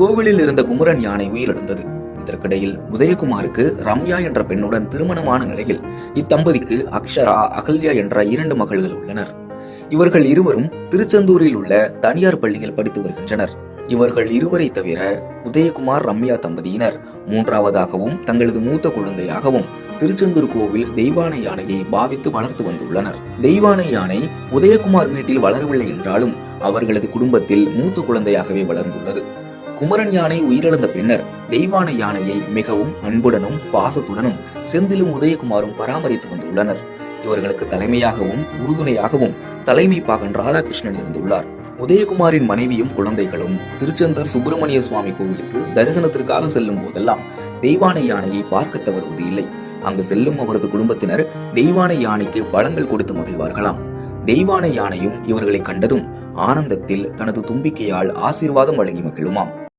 கோவிலில் இருந்த குமரன் யானை உயிரிழந்தது. இதற்கிடையில் உதயகுமாருக்கு ரம்யா என்ற பெண்ணுடன் திருமணமான நிலையில் இத்தம்பதிக்கு அக்ஷரா அகல்யா என்ற இரண்டு மகள்கள் உள்ளனர். இவர்கள் இருவரும் திருச்செந்தூரில் உள்ள தனியார் பள்ளியில் படித்து வருகின்றனர். இவர்கள் இருவரை தவிர உதயகுமார் ரம்யா தம்பதியினர். மூன்றாவதாகவும் தங்களது மூத்த குழந்தையாகவும் திருச்செந்தூர் கோவில் தெய்வானை யானையை பாவித்து வளர்த்து வந்துள்ளனர். தெய்வானை யானை உதயகுமார் வீட்டில் வளரவில்லை என்றாலும் அவர்களது குடும்பத்தில் மூத்த குழந்தையாகவே வளர்ந்துள்ளது. குமரன் யானை உயிரிழந்த பின்னர் தெய்வான யானையை மிகவும் அன்புடனும் பாசத்துடனும் செந்திலும் உதயகுமாரும் பராமரித்து வந்துள்ளனர். இவர்களுக்கு தலைமையாகவும் உறுதுணையாகவும் தலைமை பாகன் ராதாகிருஷ்ணன் இருந்துள்ளார். உதயகுமாரின் மனைவியும் குழந்தைகளும் திருச்செந்தூர் சுப்பிரமணிய சுவாமி கோவிலுக்கு தரிசனத்திற்காக செல்லும் போதெல்லாம் தெய்வானை யானையை பார்க்க தவறுவது இல்லை. அங்கு செல்லும் அவரது குடும்பத்தினர் தெய்வானை யானைக்கு பழங்கள் கொடுத்து மகிழ்வார்களாம். தெய்வான யானையும் இவர்களை கண்டதும் ஆனந்தத்தில் தனது தும்பிக்கையால் ஆசீர்வாதம் வழங்கி மகிழுமாம்.